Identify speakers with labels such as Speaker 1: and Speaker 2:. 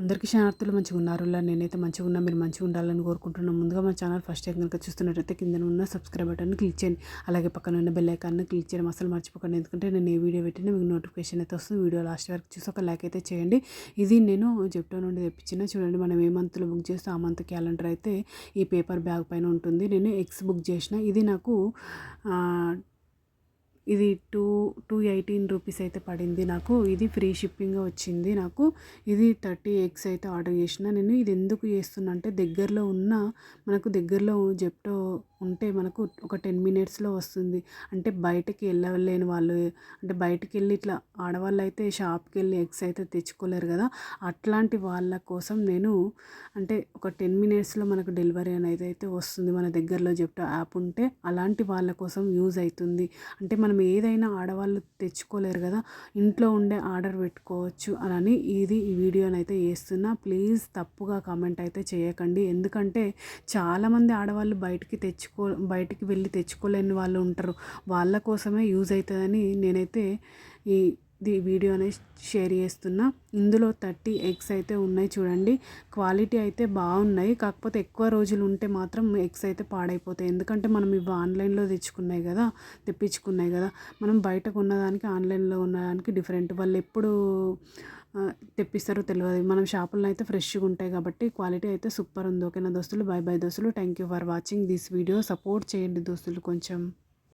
Speaker 1: అందరికీ శనార్థులు మంచిగా ఉన్నారు నేనైతే మంచిగా ఉన్నా మీరు మంచిగా ఉండాలని కోరుకుంటున్నాను. ముందుగా మా ఛానల్ ఫస్ట్ టైం కనుక చూస్తున్నట్టయితే కింద ఉన్న సబ్స్క్రైబ్ బటన్ క్లిక్ చేయండి. అలాగే పక్కన ఉన్న బెల్ ఐకాన్ని క్లిక్ చేయడం అసలు మర్చిపోకండి. ఎందుకంటే నేను ఏ వీడియో పెట్టినా మీకు నోటిఫికేషన్ అయితే వస్తుంది. వీడియో లాస్ట్ వరకు చూసి ఒక లైక్ అయితే చేయండి. ఇది నేను జెప్టో నుండి తెప్పించిన చూడండి మనం ఏ మంత్లో బుక్ చేస్తే ఆ మంత్ క్యాలెండర్ అయితే ఈ పేపర్ బ్యాగ్ పైన ఉంటుంది. నేను ఎక్స్ బుక్ చేసిన. ఇది నాకు ఇది టూ టూ ఎయిటీన్ రూపీస్ అయితే పడింది నాకు. ఇది ఫ్రీ షిప్పింగ్ వచ్చింది నాకు. ఇది థర్టీ ఎగ్స్ అయితే ఆర్డర్ చేసిన. నేను ఇది ఎందుకు చేస్తున్నా అంటే దగ్గరలో ఉన్న మనకు దగ్గరలో జెప్టో ఉంటే మనకు ఒక టెన్ మినిట్స్లో వస్తుంది. అంటే బయటకి వెళ్ళలేని వాళ్ళు అంటే బయటికి వెళ్ళి ఇట్లా ఆడవాళ్ళు అయితే షాప్కి వెళ్ళి ఎగ్స్ అయితే తెచ్చుకోలేరు కదా. అట్లాంటి వాళ్ళ కోసం నేను అంటే ఒక టెన్ మినిట్స్లో మనకు డెలివరీ అనేది అయితే వస్తుంది మన దగ్గరలో చెప్తా యాప్ ఉంటే. అలాంటి వాళ్ళ కోసం యూజ్ అవుతుంది అంటే మనం ఏదైనా ఆడవాళ్ళు తెచ్చుకోలేరు కదా ఇంట్లో ఉండే ఆర్డర్ పెట్టుకోవచ్చు అని ఇది ఈ వీడియోని అయితే ప్లీజ్ తప్పుగా కామెంట్ అయితే చేయకండి. ఎందుకంటే చాలామంది ఆడవాళ్ళు బయటికి తెచ్చు తెచ్చుకో బయటికి వెళ్ళి తెచ్చుకోలేని వాళ్ళు ఉంటారు. వాళ్ళ కోసమే యూజ్ అవుతుందని నేనైతే ఈ ది వీడియో అనేది షేర్ చేస్తున్నా. ఇందులో థర్టీ ఎగ్స్ అయితే ఉన్నాయి చూడండి. క్వాలిటీ అయితే బాగున్నాయి. కాకపోతే ఎక్కువ రోజులు ఉంటే మాత్రం ఎగ్స్ అయితే పాడైపోతాయి. ఎందుకంటే మనం ఇవి ఆన్లైన్లో తెచ్చుకున్నాయి కదా తెప్పించుకున్నాయి కదా. మనం బయటకు ఉన్నదానికి ఆన్లైన్లో ఉన్నదానికి డిఫరెంట్. వాళ్ళు ఎప్పుడు తెప్పిస్తారో తెలియదు. మనం షాపుల్లో అయితే ఫ్రెష్గా ఉంటాయి కాబట్టి క్వాలిటీ అయితే సూపర్ ఉంది. ఓకేనా దోస్తులు? బై బై దోస్తులు. Thank you for watching this video. Support చేయండి దోస్తులు కొంచెం.